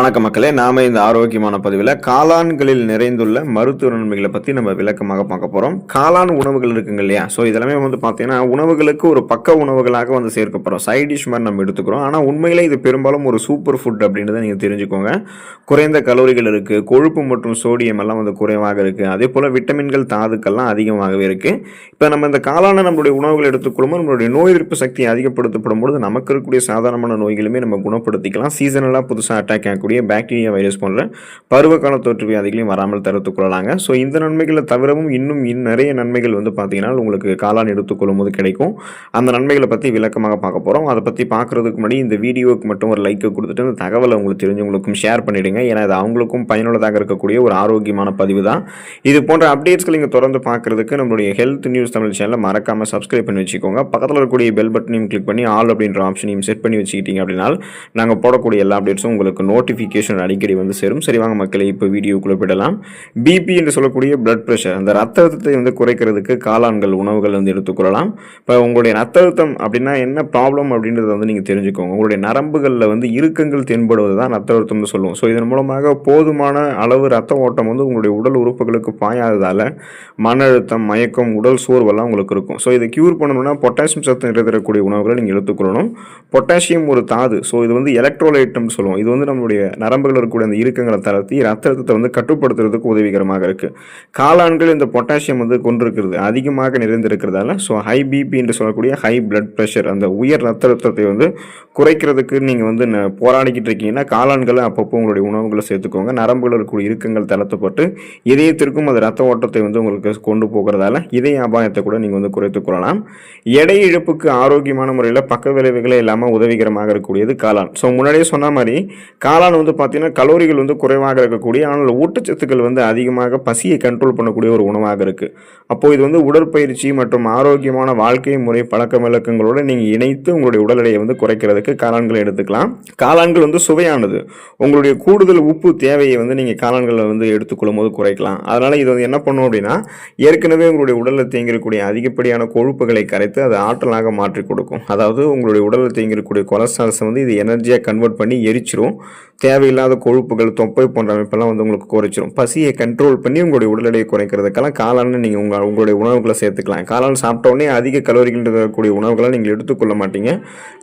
வணக்க மக்களே நாம இந்த ஆரோக்கியமான பதிவில் காளான்களில் நிறைந்துள்ள மருத்துவ நன்மைகளை பற்றி நம்ம விளக்கமாக பார்க்க போகிறோம் காளான் உணவுகள் இருக்குங்க இல்லையா? ஸோ இதெல்லாமே வந்து பார்த்தீங்கன்னா உணவுகளுக்கு ஒரு பக்க உணவுகளாக வந்து சேர்க்கப்படுறோம். சைட் டிஷ் மாதிரி நம்ம எடுத்துக்கிறோம். ஆனால் உண்மையிலே இது பெரும்பாலும் ஒரு சூப்பர் ஃபுட் அப்படின்றத நீங்கள் தெரிஞ்சுக்கோங்க. குறைந்த கலோரிகள் இருக்குது கொழுப்பு மற்றும் சோடியம் எல்லாம் வந்து குறைவாக இருக்குது அதே போல் விட்டமின்கள் தாதுக்கள்லாம் அதிகமாகவே இருக்குது இப்போ நம்ம இந்த காளானை நம்மளுடைய உணவுகள் எடுத்துக்கொள்ளும்போது நம்மளுடைய நோய் எதிர்ப்பு சக்தியை அதிகப்படுத்தப்படும் பொழுது நமக்கு இருக்கக்கூடிய சாதாரணமான நோய்களுமே நம்ம குணப்படுத்திக்கலாம். சீசனலாக புதுசாக அட்டாக் ஆகக்கூடிய பாக்டீரியா வைரஸ் போன்ற பருவகால தொற்று வியாதிகளையும் வராமல் தடுத்துக் கொள்ளலாங்க. ஸோ இந்த நன்மைகளை தவிரவும் இன்னும் நிறைய நன்மைகள் வந்து பார்த்தீங்கன்னா உங்களுக்கு காலான் எடுத்துக்கொள்ளும் போது கிடைக்கும். அந்த நன்மைகளை பற்றி விளக்கமாக பார்க்க போகிறோம் அதை பற்றி பார்க்குறதுக்கு முன்னாடி இந்த வீடியோவுக்கு மட்டும் ஒரு லைக்கை கொடுத்துட்டு இந்த தகவலை உங்களுக்கு தெரிஞ்சவங்களுக்கும் ஷேர் பண்ணிடுங்க. ஏன்னா இது அவங்களுக்கும் பயனுள்ளதாக இருக்கக்கூடிய ஒரு ஆரோக்கியமான பதிவு தான். இது போன்ற அப்டேட்ஸ்கள் நீங்கள் தொடர்ந்து பார்க்குறதுக்கு நம்மளுடைய ஹெல்த் நியூஸ் தமிழ் சேனலை மறக்காமல் சப்ஸ்கிரைப் பண்ணி வச்சுக்கோங்க. பக்கத்தில் இருக்கக்கூடிய பெல் பட்டனையும் கிளிக் பண்ணி ஆல் அப்படின்ற ஆப்ஷனையும் செட் பண்ணி வச்சுக்கிட்டீங்க அப்படின்னா நாங்கள் போடக்கூடிய எல்லா அப்டேட்ஸும் உங்களுக்கு நோட்டிஃபிகேஷன் அடிக்கடி வந்து சேரும். சரி வாங்க மக்களை இப்போ வீடியோக்குள்ளே போயிடலாம். பிபி என்று சொல்லக்கூடிய பிளட் ப்ரெஷர் அந்த ரத்த அழுத்தத்தை வந்து குறைக்கிறதுக்கு காளான்கள் உணவுகள் வந்து எடுத்துக்கொள்ளலாம் இப்போ உங்களுடைய ரத்த அழுத்தம் அப்படின்னா என்ன ப்ராப்ளம் அப்படின்றத வந்து நீங்கள் தெரிஞ்சுக்கோங்க. உங்களுடைய நரம்புகளில் வந்து இறுக்கங்கள் தென்படுவது தான் ரத்த அழுத்தம்னு சொல்லுவோம். ஸோ இதன் மூலமாக போதுமான அளவு ரத்த ஓட்டம் வந்து உங்களுடைய உடல் உறுப்புகளுக்கு பாயாததால் மன அழுத்தம் மயக்கம் உடல் சோர்வெல்லாம் உங்களுக்கு இருக்கும். ஸோ இதை க்யூர் பண்ணணும்னா பொட்டாசியம் சத்து நிறைவேறக்கூடிய உணவுகளை நீங்கள் எடுத்துக்கொள்ளணும் பொட்டாசியம் ஒரு தாது. ஸோ இது வந்து எலக்ட்ரோலைட்னு சொல்லுவோம். இது வந்து நம்மளுடைய நரம்புகள் இருக்கக்கூடிய அந்த இறுக்கங்களை தளர்த்தி ரத்த அழுத்தத்தை வந்து கட்டுப்படுத்துறதுக்கு உதவிகரமாக இருக்குது காளான்கள் இந்த பொட்டாசியம் வந்து கொண்டிருக்கிறது அதிகமாக நிறைந்திருக்கிறதால ஸோ ஹை பிபி என்று சொல்லக்கூடிய ஹை பிளட் ப்ரெஷர் அந்த உயர் ரத்த அழுத்தத்தை வந்து குறைக்கிறதுக்கு நீங்கள் வந்து போராடிக்கிட்டு இருக்கீங்கன்னா காளான்களை அப்பப்போ உங்களுடைய உணவுகளை சேர்த்துக்கோங்க. நரம்புகள் இருக்கக்கூடிய இறுக்கங்கள் தளர்த்தப்பட்டு இதயத்திற்கும் அது ரத்த ஓட்டத்தை வந்து உங்களுக்கு கொண்டு போகிறதால இதய அபாயத்தை கூட நீங்கள் வந்து குறைத்துக் கொள்ளலாம். எடை இழப்புக்கு ஆரோக்கியமான முறையில் பக்க விளைவுகளே இல்லாமல் உதவிகரமாக இருக்கக்கூடியது காளான். ஸோ முன்னாடியே சொன்ன மாதிரி காளான் வந்து பார்த்தீங்கன்னா கலோரிகள் வந்து குறைவாக இருக்கக்கூடிய ஆனால் ஊட்டச்சத்துக்கள் வந்து அதிகமாக பசியை கண்ட்ரோல் பண்ணக்கூடிய ஒரு உணவாக இருக்குது அப்போது இது வந்து உடற்பயிற்சி மற்றும் ஆரோக்கியமான வாழ்க்கை முறை பழக்க வழக்கங்களோடு நீங்கள் இணைத்து உங்களுடைய உடல் எடையை வந்து குறைக்கிறதுக்கு காளான்களை எடுத்துக்கலாம். காளான்கள் வந்து சுவையானது. உங்களுடைய கூடுதல் உப்பு தேவையை வந்து நீங்கள் காளான்களை வந்து எடுத்துக்கொள்ளும் போது குறைக்கலாம். அதனால் இது வந்து என்ன பண்ணும் அப்படின்னா ஏற்கனவே உங்களுடைய உடலில் தேங்கிருக்கக்கூடிய அதிகப்படியான கொழுப்புகளை கரைத்து அதை ஆற்றலாக மாற்றி கொடுக்கும். அதாவது உங்களுடைய உடலில் தேங்கிருக்கக்கூடிய கொலஸ்ட்ரால்ஸை வந்து இது எனர்ஜியாக கன்வெர்ட் பண்ணி எரிச்சிரும். தேவையில்லாத கொழுப்புகள் தொப்பை போன்ற அமைப்பெல்லாம் வந்து உங்களுக்கு குறைச்சிரும். பசியை கண்ட்ரோல் பண்ணி உங்களுடைய உடல் எடையை குறைக்கிறதுக்கெல்லாம் காளான் நீங்கள் உங்கள் உங்களுடைய உணவுகளை சேர்த்துக்கலாம். காளான் சாப்பிட்டோடனே அதிக கலோரிகள் இருக்கக்கூடிய உணவுகளை நீங்கள் எடுத்துக்கொள்ள மாட்டீங்க.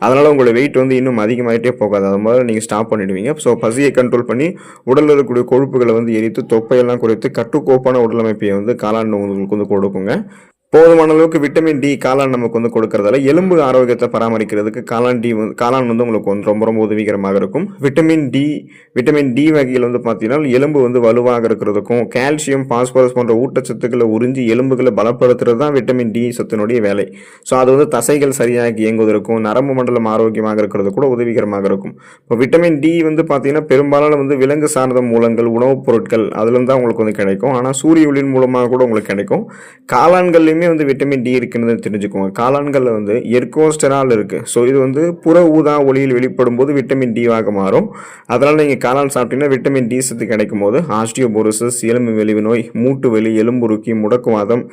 அதனால் உங்களுடைய வெயிட் வந்து இன்னும் அதிகமாகிட்டே போகாது. அது மாதிரி நீங்கள் ஸ்டாப் பண்ணிடுவீங்க. ஸோ பசியை கண்ட்ரோல் பண்ணி உடலில் இருக்கக்கூடிய கொழுப்புகளை வந்து எரித்து தொப்பையெல்லாம் குறைத்து கட்டுக்கோப்பான உடலமைப்பை வந்து காளான் உங்களுக்கு வந்து கொடுக்குங்க. போதுமான அளவுக்கு விட்டமின் டி காளான் நமக்கு வந்து கொடுக்கறதால எலும்பு ஆரோக்கியத்தை பராமரிக்கிறதுக்கு காளான் டி வந்து காளான் வந்து உங்களுக்கு வந்து ரொம்ப ரொம்ப உதவிகரமாக இருக்கும். விட்டமின் டி விட்டமின் டி வகையில் வந்து பார்த்தீங்கன்னா எலும்பு வந்து வலுவாக இருக்கிறதுக்கும் கால்சியம் பாஸ்பரஸ் போன்ற ஊட்டச்சத்துக்களை உறிஞ்சி எலும்புகளை பலப்படுத்துறது தான் விட்டமின் டி சத்தினுடைய வேலை. ஸோ அது வந்து தசைகள் சரியாக இயங்குவதற்கும் நரம்பு மண்டலம் ஆரோக்கியமாக இருக்கிறது கூட உதவிகரமாக இருக்கும். இப்போ விட்டமின் டி வந்து பார்த்தீங்கன்னா பெரும்பாலான வந்து விலங்கு சார்ந்த மூலங்கள் உணவுப் பொருட்கள் அதுலேருந்து தான் உங்களுக்கு வந்து கிடைக்கும். ஆனால் சூரிய ஒளியின் மூலமாக கூட உங்களுக்கு கிடைக்கும். காளான்கள்லையுமே வந்து விட்டமின் டி இருக்குன்னு தெரிஞ்சுக்கோங்க. காளான்களில் வந்து எர்கோஸ்டரால் இருக்குது ஸோ இது வந்து புற ஊதா ஒளியில் வெளிப்படும் போது விட்டமின் டிவாக மாறும். அதனால் நீங்கள் காளான் சாப்பிட்டீங்கன்னா விட்டமின் டி சத்து கிடைக்கும் போது ஆஸ்டியோபோரோசஸ் எலும்பு வெளிவு நோய் மூட்டு வலி எலும்புருக்கி முடக்குவாதம்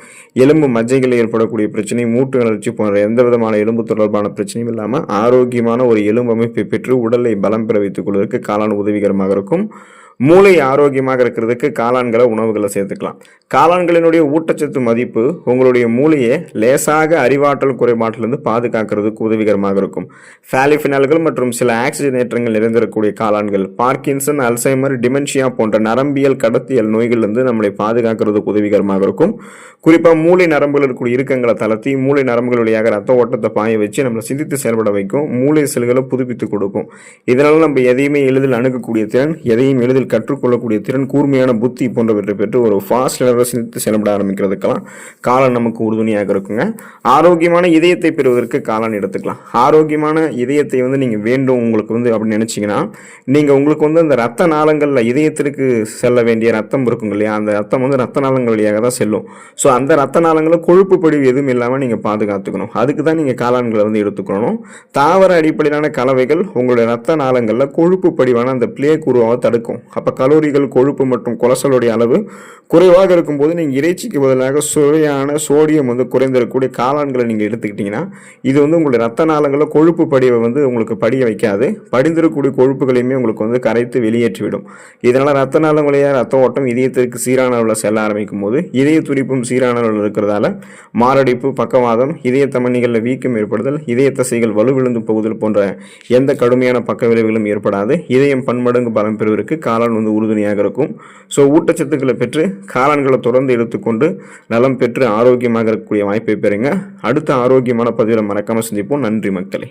எலும்பு மஜ்ஜைகளில் ஏற்படக்கூடிய பிரச்சனை மூட்டு வளர்ச்சி போன்ற எந்த விதமான எலும்பு தொடர்பான பிரச்சனையும் இல்லாமல் ஆரோக்கியமான ஒரு எலும்பு அமைப்பை பெற்று உடலை பலம் பெற வைத்துக் கொள்வதற்கு காளான் உதவிகரமாக இருக்கும். மூளை ஆரோக்கியமாக இருக்கிறதுக்கு காளான்களை உணவுகளை சேர்த்துக்கலாம். காளான்களினுடைய ஊட்டச்சத்து மதிப்பு உங்களுடைய மூளையை லேசாக அறிவாற்றல் குறைபாட்டிலிருந்து பாதுகாக்கிறதுக்கு உதவிகரமாக இருக்கும். ஃபேலிஃபினால்கள் மற்றும் சில ஆக்சிஜனேற்றங்கள் நிறைந்திருக்கக்கூடிய காளான்கள் பார்க்கின்சன் அல்சைமர் டிமென்ஷியா போன்ற நரம்பியல் கடத்தியல் நோய்களிலிருந்து நம்மளை பாதுகாக்கிறதுக்கு உதவிகரமாக இருக்கும். குறிப்பாக மூளை நரம்புகள் இருக்கக்கூடிய இறுக்கங்களை தளர்த்தி மூளை நரம்புகள் வழியாக ரத்த ஓட்டத்தை பாய வச்சு நம்மளை சிந்தித்து செயல்பட வைக்கும். மூளை செல்களை புதுப்பித்து கொடுக்கும். இதனால் நம்ம எதையுமே எளிதில் அணுகக்கூடிய திறன் எதையும் எளிதில் கற்றுக்கொள்ளக்கூடிய திறன் கூர்மையான புத்தி போன்றவற்றை பெற்று ஒரு ஃபாஸ்ட் லேனராக சிந்தித்து செயல்பட ஆரம்பிக்கிறதுக்கெல்லாம் காளான் நமக்கு உறுதுணையாக இருக்குங்க. ஆரோக்கியமான இதயத்தை பெறுவதற்கு காளான் எடுத்துக்கலாம். ஆரோக்கியமான இதயத்தை வந்து நீங்கள் வேண்டும் உங்களுக்கு வந்து அப்படின்னு நினச்சிங்கன்னா நீங்கள் உங்களுக்கு வந்து அந்த ரத்த நாளங்களில் இதயத்திற்கு செல்ல வேண்டிய ரத்தம் இருக்கும் இல்லையா? அந்த ரத்தம் வந்து ரத்த நாளங்கள் வழியாக தான் செல்லும். ஸோ அந்த ரத்த நாளங்களில் கொழுப்பு படிவு எதுவும் இல்லாமல் நீங்கள் பாதுகாத்துக்கணும். அதுக்கு தான் நீங்கள் காளான்களை வந்து எடுத்துக்கணும். தாவர அடிப்படையிலான கலவைகள் உங்களுடைய ரத்த நாளங்களில் கொழுப்பு படிவான அந்த பிளேக் குருவாவை தடுக்கும். அப்போ கலோரிகள் கொழுப்பு மற்றும் கொலஸ்ட்ராலுடைய அளவு குறைவாக இருக்கும்போது நீங்கள் இறைச்சிக்கு பதிலாக சுவையான சோடியம் வந்து குறைந்திருக்கக்கூடிய காளான்களை நீங்கள் எடுத்துக்கிட்டிங்கன்னா இது வந்து உங்களுடைய ரத்த நாளங்களில் கொழுப்பு படிவை வந்து உங்களுக்கு படிய வைக்காது. படிந்திருக்கக்கூடிய கொழுப்புகளையுமே உங்களுக்கு வந்து கரைத்து வெளியேற்றிவிடும். இதனால் ரத்த நாளம் வழியாக ரத்த ஓட்டம் இதயத்திற்கு சீரான அளவில் செல்ல ஆரம்பிக்கும் போது இதய துடிப்பும் சீரான அளவில் இருக்கிறதால மாரடைப்பு பக்கவாதம் இதய தமணிகளில் வீக்கம் ஏற்படுதல் இதய தசைகள் வலுவிழுந்து போகுதல் போன்ற எந்த கடுமையான பக்க விளைவுகளும் ஏற்படாது. இதயம் பன்மடங்கு பலம் பெறுவதற்கு காளான் வந்து உறுதுணையாக இருக்கும். ஸோ ஊட்டச்சத்துக்களை பெற்று காளான்களை தொடர்ந்து எடுத்துக்கொண்டு நலம் பெற்று ஆரோக்கியமாக இருக்கக்கூடிய வாய்ப்பை பெறுங்க. அடுத்த ஆரோக்கியமான பதிவில் மறக்காமல் சந்திப்போம். நன்றி மக்களே.